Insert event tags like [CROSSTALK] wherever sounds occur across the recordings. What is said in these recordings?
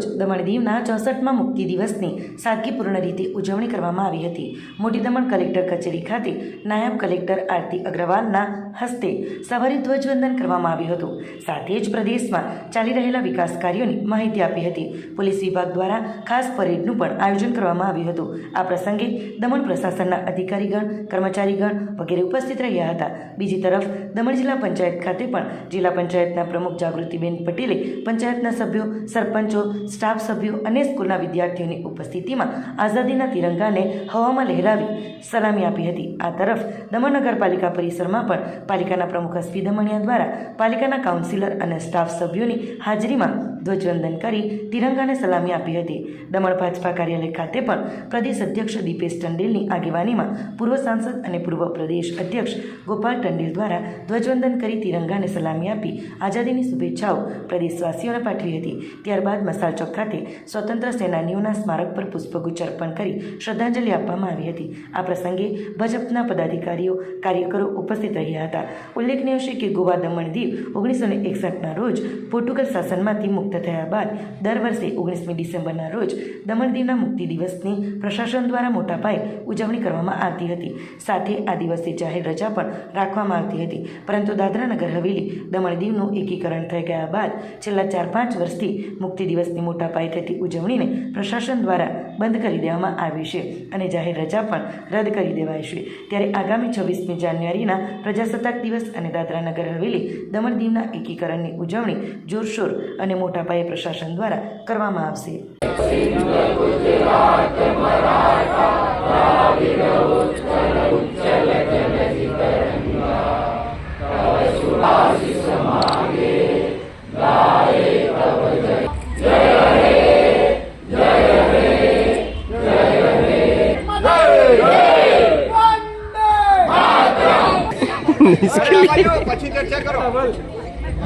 good. Daman દીવના ચોસઠમાં મુક્તિ દિવસની સાદગીપૂર્ણ રીતે ઉજવણી કરવામાં આવી હતી. મોટી દમણ કલેક્ટર કચેરી ખાતે નાયબ કલેક્ટર આરતી અગ્રવાલના હસ્તે સવારે ધ્વજવંદન કરવામાં આવ્યું હતું. સાથે જ પ્રદેશમાં ચાલી રહેલા વિકાસ કાર્યોની માહિતી આપી હતી. પોલીસ વિભાગ દ્વારા ખાસ પરેડનું પણ આયોજન કરવામાં આવ્યું હતું. આ પ્રસંગે દમણ પ્રશાસનના અધિકારીગણ, કર્મચારીગણ વગેરે ઉપસ્થિત રહ્યા હતા. બીજી તરફ, દમણ જિલ્લા પંચાયત ખાતે પણ જિલ્લા પંચાયતના પ્રમુખ જાગૃતિબેન પટેલે પંચાયતના સભ્યો, સરપંચો, સ્ટાફ સભ્યો અને સ્કૂલના વિદ્યાર્થીઓની ઉપસ્થિતિમાં આઝાદીના તિરંગાને હવામાં લહેરાવી સલામી આપી હતી. આ તરફ દમણ નગરપાલિકા પરિસરમાં પણ પાલિકાના પ્રમુખ એસપી દમણિયા દ્વારા પાલિકાના કાઉન્સિલર અને સ્ટાફ સભ્યોની હાજરીમાં ધ્વજવંદન કરી તિરંગાને સલામી આપી હતી. દમણ ભાજપા કાર્યાલય ખાતે પણ પ્રદેશ અધ્યક્ષ દીપેશ ટંડેલની આગેવાનીમાં પૂર્વ સાંસદ અને પૂર્વ પ્રદેશ અધ્યક્ષ ગોપાલ ટંડેલ દ્વારા ધ્વજવંદન કરી તિરંગાને સલામી આપી આઝાદીની શુભેચ્છાઓ પ્રદેશવાસીઓને પાઠવી હતી. ત્યારબાદ મસાલ ચોક ખાતે સ્વતંત્ર સેનાનીઓના સ્મારક પર પુષ્પગુચ્છ અર્પણ કરી શ્રદ્ધાંજલિ આપવામાં આવી હતી. આ પ્રસંગે ભાજપના પદાધિકારીઓ, કાર્યકરો ઉપસ્થિત રહ્યા હતા. ઉલ્લેખનીય છે કે ગોવા દમણ દીવ ઓગણીસો એકસઠના રોજ પોર્ટુગલ શાસનમાંથી મુક્ત થયા બાદ દર વર્ષે ઓગણીસમી ડિસેમ્બરના રોજ દમણ દીવના મુક્તિ દિવસની પ્રશાસન દ્વારા મોટા પાયે ઉજવણી કરવામાં આવતી હતી. સાથે આ દિવસે જાહેર રજા પણ રાખવામાં આવતી હતી. પરંતુ દાદરા નગર હવેલી દમણ દીવનું એકીકરણ થઈ ગયા બાદ છેલ્લા ચાર પાંચ વર્ષથી મુક્તિ દિવસની મોટા પાયે થતી ઉજવણીને પ્રશાસન દ્વારા બંધ કરી દેવામાં આવી છે અને જાહેર રજા પણ રદ કરી દેવાય છે. ત્યારે આગામી છવ્વીસમી જાન્યુઆરીના પ્રજાસત્તાક દિવસ અને દાદરા નગર હવેલી દમણ દીવના એકીકરણની ઉજવણી જોરશોર અને મોટા પાયે પ્રશાસન દ્વારા કરવામાં આવશે.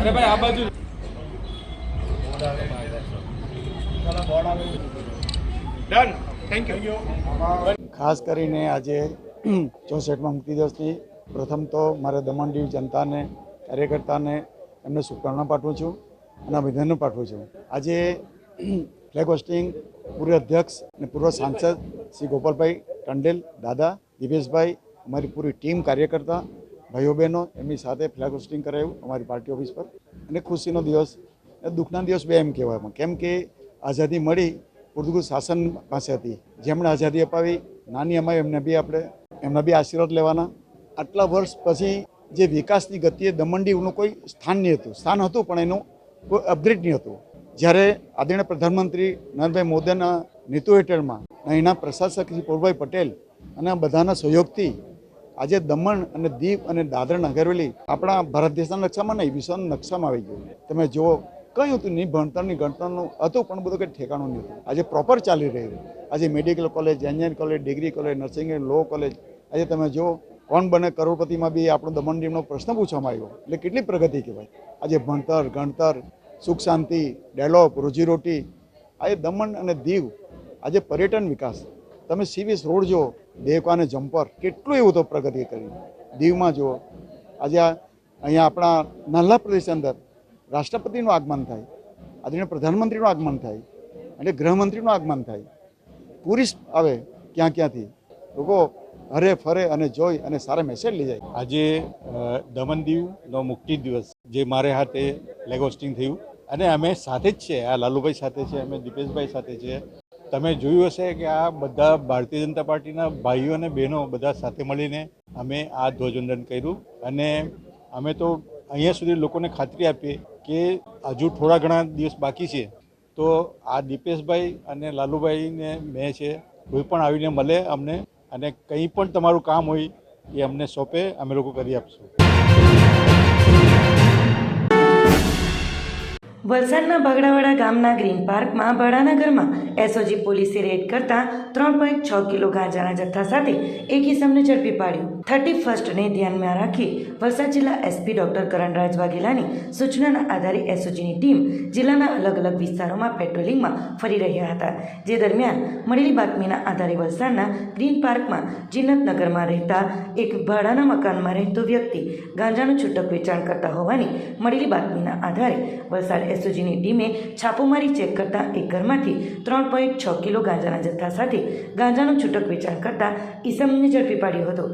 અરે ભાઈ આ બાજુ. ડન થેન્ક યુ ખાસ કરીને આજે [CLEARS THROAT] ચોસઠમાં મુક્તિ દિવસની પ્રથમ તો મારે દમણ દીવ જનતાને કાર્યકર્તાને એમને શુભકામના પાઠવું છું અને અભિનંદન પાઠવું છું. આજે [CLEARS THROAT] ફ્લેગ હોસ્ટિંગ પૂર્વ અધ્યક્ષ અને પૂર્વ સાંસદ શ્રી ગોપાલભાઈ ટંડેલ દાદા દિવેશભાઈ અમારી પૂરી ટીમ કાર્યકર્તા ભાઈઓ બહેનો એમની સાથે ફ્લેગ હોસ્ટિંગ કરાયું અમારી પાર્ટી ઓફિસ પર. અને ખુશીનો દિવસ દુઃખના દિવસ બે એમ કહેવાય કેમ કે આઝાદી મળી પોર્ટુગીઝ શાસન પાસે હતી. જેમણે આઝાદી અપાવી, નાની અમાઈ એમને બી આપણે, એમના બી આશીર્વાદ લેવાના. આટલા વર્ષ પછી જે વિકાસની ગતિએ દમણડીનું કોઈ સ્થાન નહીં હતું. સ્થાન હતું, પણ એનું કોઈ અપગ્રેડ નહીં હતું. જ્યારે આદરણીય પ્રધાનમંત્રી નરેન્દ્રભાઈ મોદીના નેતૃત્વ હેઠળમાં અહીંના પ્રશાસક શ્રી પૌરભાઈ પટેલ અને બધાના સહયોગથી આજે દમણ અને દીવ અને દાદર નગરવેલી આપણા ભારત દેશના નકશામાં નહીં, વિશ્વના નકશામાં આવી ગયું. તમે જુઓ, કંઈ હતું નહીં, ભણતરની ગણતરનું હતું, પણ બધું કંઈ ઠેકાણું નહીં હતું. આજે પ્રોપર ચાલી રહ્યું આજે medical college engineering college degree college nursing law college આજે તમે જુઓ, કોણ બને કરોડપતિમાં બી આપણો દમણ દીવનો પ્રશ્ન પૂછવામાં આવ્યો. એટલે કેટલી પ્રગતિ કહેવાય? આજે ભણતર, ગણતર, સુખ શાંતિ ડેવલપ રોજીરોટી. આજે દમણ અને દીવ, આજે પર્યટન વિકાસ. તમે સીવીસ રોડ જુઓ દેવકા અને જમ્પર કેટલું એવું તો પ્રગતિ કરી. દીવમાં જુઓ, આજે અહીંયા આપણા નાના પ્રદેશ અંદર રાષ્ટ્રપતિનું આગમન થાય, આદરણીય પ્રધાનમંત્રીનું આગમન થાય એટલે ગૃહમંત્રીનું આગમન થાય. ટુરિસ્ટ આવે ક્યાં ક્યાંથી, લોકો હરે ફરે અને જોઈ અને સારા મેસેજ લઈ જાય. આજે દમણ દીવનો મુક્તિ દિવસ જે મારે હાથે લેગોસ્ટિંગ થયું. અને અમે સાથે જ છે આ લાલુભાઈ સાથે છે, અમે દીપેશભાઈ સાથે છે તમે જોયું હશે કે આ બધા ભારતીય જનતા પાર્ટીના ભાઈઓ અને બહેનો બધા સાથે મળીને અમે આ ધ્વજવંદન કર્યું અને અમે તો અહીંયા સુધી લોકોને ખાતરી આપી કે હજુ થોડા ઘણા દિવસ બાકી છે. તો આ દીપેશભાઈ અને લાલુભાઈને મેં છે, કોઈ પણ આવીને મળે અમને અને કંઈ પણ તમારું કામ હોય એ અમને સોંપે, અમે લોકો કરી આપશું. વલસાડના બગડાવાડા ગામના ગ્રીન પાર્કમાં ભાડાના ઘરમાં એસઓજી પોલીસે રેડ કરતા ત્રણ પોઈન્ટ છ કિલો ગાંજાના જથ્થા સાથે એક ઇસમને ઝડપી પાડ્યું. થર્ટી ફર્સ્ટને ધ્યાનમાં રાખી વલસાડ જિલ્લા એસપી ડોક્ટર કરણરાજ વાઘેલાની સૂચનાના આધારે એસઓજીની ટીમ જિલ્લાના અલગ અલગ વિસ્તારોમાં પેટ્રોલિંગમાં ફરી રહ્યા હતા. જે દરમિયાન મળેલી બાતમીના આધારે વલસાડના ગ્રીન પાર્કમાં જીનતનગરમાં રહેતા એક ભાડાના મકાનમાં રહેતો વ્યક્તિ ગાંજાનું છૂટક વેચાણ કરતા હોવાની મળેલી બાતમીના આધારે વલસાડ એસઓજીની ટીમે છાપોમારી ચેક કરતા એક ઘરમાંથી ત્રણ પોઈન્ટ છ કિલો ગાંજાના જથ્થા સાથે ગાંજાનું છૂટક વેચાણ કરતા ઈસમને ઝડપી પાડ્યો હતો.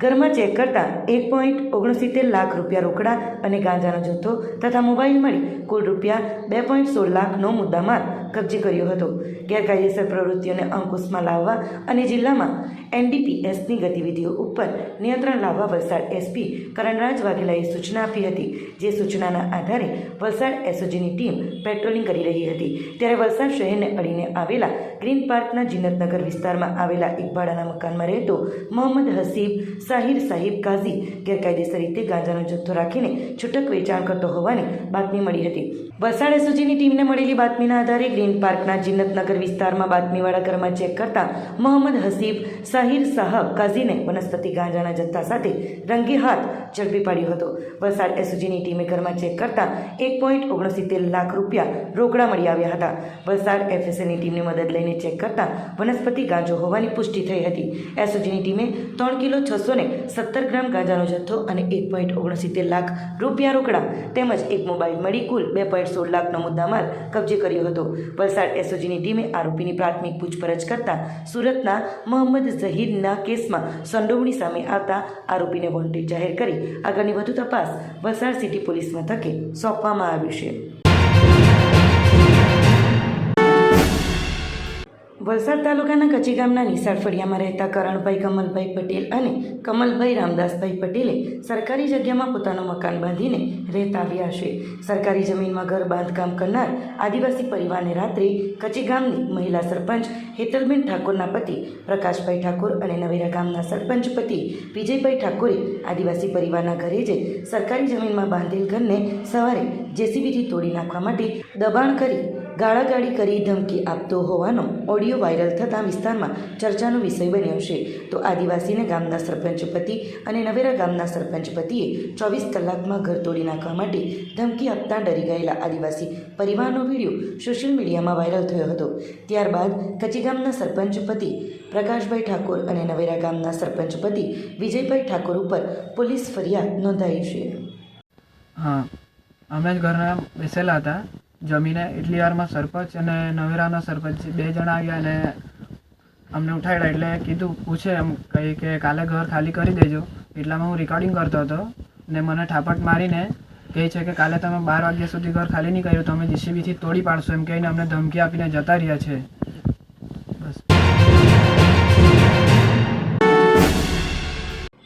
ઘરમાં ચેક કરતા એક પોઈન્ટ ઓગણસિત્તેર લાખ રૂપિયા રોકડા અને ગાંજાનો જથ્થો તથા મોબાઈલ મળી કુલ રૂપિયા બે પોઈન્ટ સોળ લાખનો મુદ્દામાલ કબજે કર્યો હતો. ગેરકાયદેસર પ્રવૃત્તિઓને અંકુશમાં લાવવા અને જિલ્લામાં એનડીપીએસની ગતિવિધિઓ ઉપર નિયંત્રણ લાવવા વલસાડ એસપી કરણરાજ વાઘેલાએ સૂચના આપી હતી, જે સૂચનાના આધારે વલસાડ એસઓજીની ટીમ પેટ્રોલિંગ કરી રહી હતી. ત્યારે વલસાડ શહેરને અડીને આવેલા ગ્રીન પાર્કના જીનતનગર વિસ્તારમાં આવેલા એક ભાડાના મકાનમાં રહેતો મોહમ્મદ હસીબ સાહિર સાહિબ કાઝી ગેરકાયદેસર રીતે ગાંજાનો જથ્થો રાખીને છૂટક વેચાણ કરતો હોવાની બાતમી મળી હતી. વલસાડ એસઓજીની ટીમને મળેલી બાતમીના આધારે ગ્રીન પાર્કના જીનતનગર વિસ્તારમાં બાતમીવાળા ઘરમાં ચેક કરતા મોહમ્મદ હસીફ સાહિર સાહબ, કાઝીને વનસ્પતિ ગાંજાના જથ્થા સાથે રંગે હાથ ઝડપી પાડ્યો હતો. વલસાડ એસઓજીની ટીમે ઘરમાં ચેક કરતા એક પોઈન્ટ ઓગણસિત્તેર લાખ રૂપિયા રોકડા મળી આવ્યા હતા. વલસાડ એફએસએની ટીમની મદદ લઈને ચેક કરતા વનસ્પતિ ગાંજો હોવાની પુષ્ટિ થઈ હતી. એસઓજીની ટીમે ત્રણ કિલો છસો સત્તર ગ્રામ ગાંજાનો જથ્થો અને એક પોઈન્ટ ઓગણસિત્તેર લાખ રૂપિયા રોકડા તેમજ એક મોબાઈલ મળી કુલ બે પોઈન્ટ સોળ લાખનો મુદ્દામાલ કબજે કર્યો હતો. વલસાડ એસઓજીની ટીમે આરોપીની પ્રાથમિક પૂછપરછ કરતા સુરતના મોહમ્મદ ઝહીરના કેસમાં સંડોવણી સામે આવતા આરોપીને વોન્ટેડ જાહેર કરી આગળની વધુ તપાસ વલસાડ સિટી પોલીસ મથકે સોંપવામાં આવ્યું છે. વલસાડ તાલુકાના કચી ગામના નિશાળ ફળિયામાં રહેતા કરણભાઈ કમલભાઈ પટેલ અને કમલભાઈ રામદાસભાઈ પટેલે સરકારી જગ્યામાં પોતાનું મકાન બાંધીને રહેતા આવ્યા છે. સરકારી જમીનમાં ઘર બાંધકામ કરનાર આદિવાસી પરિવારને રાત્રે કચી ગામની મહિલા સરપંચ હેતલબેન ઠાકોરના પતિ પ્રકાશભાઈ ઠાકોર અને નવેરા ગામના સરપંચ પતિ વિજયભાઈ ઠાકોરે આદિવાસી પરિવારના ઘરે જઈ સરકારી જમીનમાં બાંધેલ ઘરને સવારે જેસીબીથી તોડી નાખવા માટે દબાણ કરી ગાળાગાળી કરી ધમકી આપતો હોવાનો ઓડિયો વાયરલ થતાં વિસ્તારમાં ચર્ચાનો વિષય બન્યો છે. તો આદિવાસીને ગામના સરપંચ પતિ અને નવેરા ગામના સરપંચ પતિએ ચોવીસ કલાકમાં ઘર તોડી નાખવા માટે ધમકી આપતા ડરી ગયેલા આદિવાસી પરિવારનો વીડિયો સોશિયલ મીડિયામાં વાયરલ થયો હતો. ત્યારબાદ કચી ગામના સરપંચ પતિ પ્રકાશભાઈ ઠાકોર અને નવેરા ગામના સરપંચ પતિ વિજયભાઈ ઠાકોર ઉપર પોલીસ ફરિયાદ નોંધાઈ છે. હા, અમે જ ઘરના બેસેલા હતા. જમીને એટલી વારમાં સરપંચ અને નવેરાના સરપંચ બે જણા આવ્યા અને અમને ઉઠાડ્યા એટલે કીધું, પૂછે એમ કંઈ કે કાલે ઘર ખાલી કરી દેજો, એટલામાં હું રેકોર્ડિંગ કરતો હતો ને મને ઠાપટ મારીને કહે છે કે કાલે તમે બાર વાગ્યા સુધી ઘર ખાલી નહીં કર્યું, તમે જીસીબીથી તોડી પાડશો એમ કહીને અમને ધમકી આપીને જતા રહ્યા છે.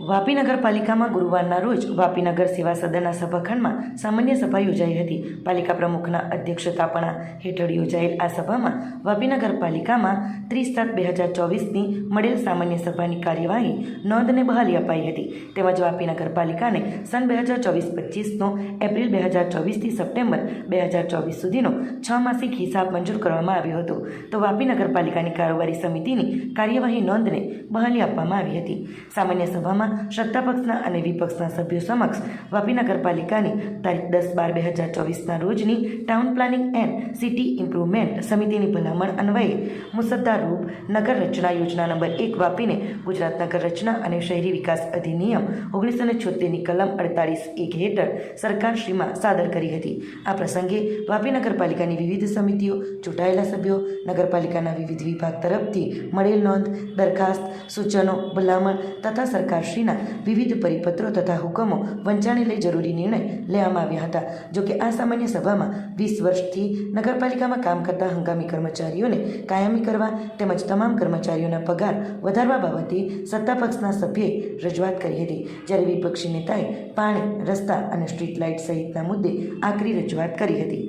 વાપી નગરપાલિકામાં ગુરુવારના રોજ વાપીનગર સેવા સદનના સભાખંડમાં સામાન્ય સભા યોજાઈ હતી. પાલિકા પ્રમુખના અધ્યક્ષતાપણા હેઠળ યોજાયેલ આ સભામાં વાપી નગરપાલિકામાં ત્રીસ સાત બે હજાર ચોવીસની મળેલ સામાન્ય સભાની કાર્યવાહી નોંધને બહાલી અપાઈ હતી. તેમજ વાપી નગરપાલિકાને સન બે હજાર ચોવીસ પચીસનો એપ્રિલ બે હજાર ચોવીસથી સપ્ટેમ્બર બે હજાર ચોવીસ સુધીનો છ માસિક હિસાબ મંજૂર કરવામાં આવ્યો હતો. તો વાપી નગરપાલિકાની કારોબારી સમિતિની કાર્યવાહી નોંધને બહાલી આપવામાં આવી હતી. સામાન્ય સભામાં સત્તાપક્ષના અને વિપક્ષના સભ્યો સમક્ષ વાપી નગરપાલિકાની તારીખ દસ બાર બે હજાર ચોવીસના રોજની town planning and city improvement સમિતિની ભલામણ અન્વયે મુસદ્દારૂપ નગર રચના યોજના નંબર એક વાપીને ગુજરાત નગર રચના અને શહેરી વિકાસ અધિનિયમ ઓગણીસો ને છોતેરની કલમ અડતાળીસ એક હેઠળ સરકારશ્રીમાં સાદર કરી હતી. આ પ્રસંગે વાપી નગરપાલિકાની વિવિધ સમિતિઓ, ચૂંટાયેલા સભ્યો, નગરપાલિકાના વિવિધ વિભાગ તરફથી મળેલ નોંધ, દરખાસ્ત, સૂચનો, ભલામણ તથા સરકારશ્રીના વિવિધ પરિપત્રો તથા હુકમો વંચાણે લઈ જરૂરી નિર્ણય લેવામાં આવ્યા હતા. જોકે આ સામાન્ય સભામાં વીસ વર્ષથી નગરપાલિકામાં કામ કરતા હંગામી કર્મચારીઓને કાયમી કરવા તેમજ તમામ કર્મચારીઓના પગાર વધારવા બાબતે સત્તાપક્ષના સભ્યે રજૂઆત કરી હતી. જ્યારે વિપક્ષી નેતાએ પાણી, રસ્તા અને સ્ટ્રીટ લાઇટ સહિતના મુદ્દે આકરી રજૂઆત કરી હતી.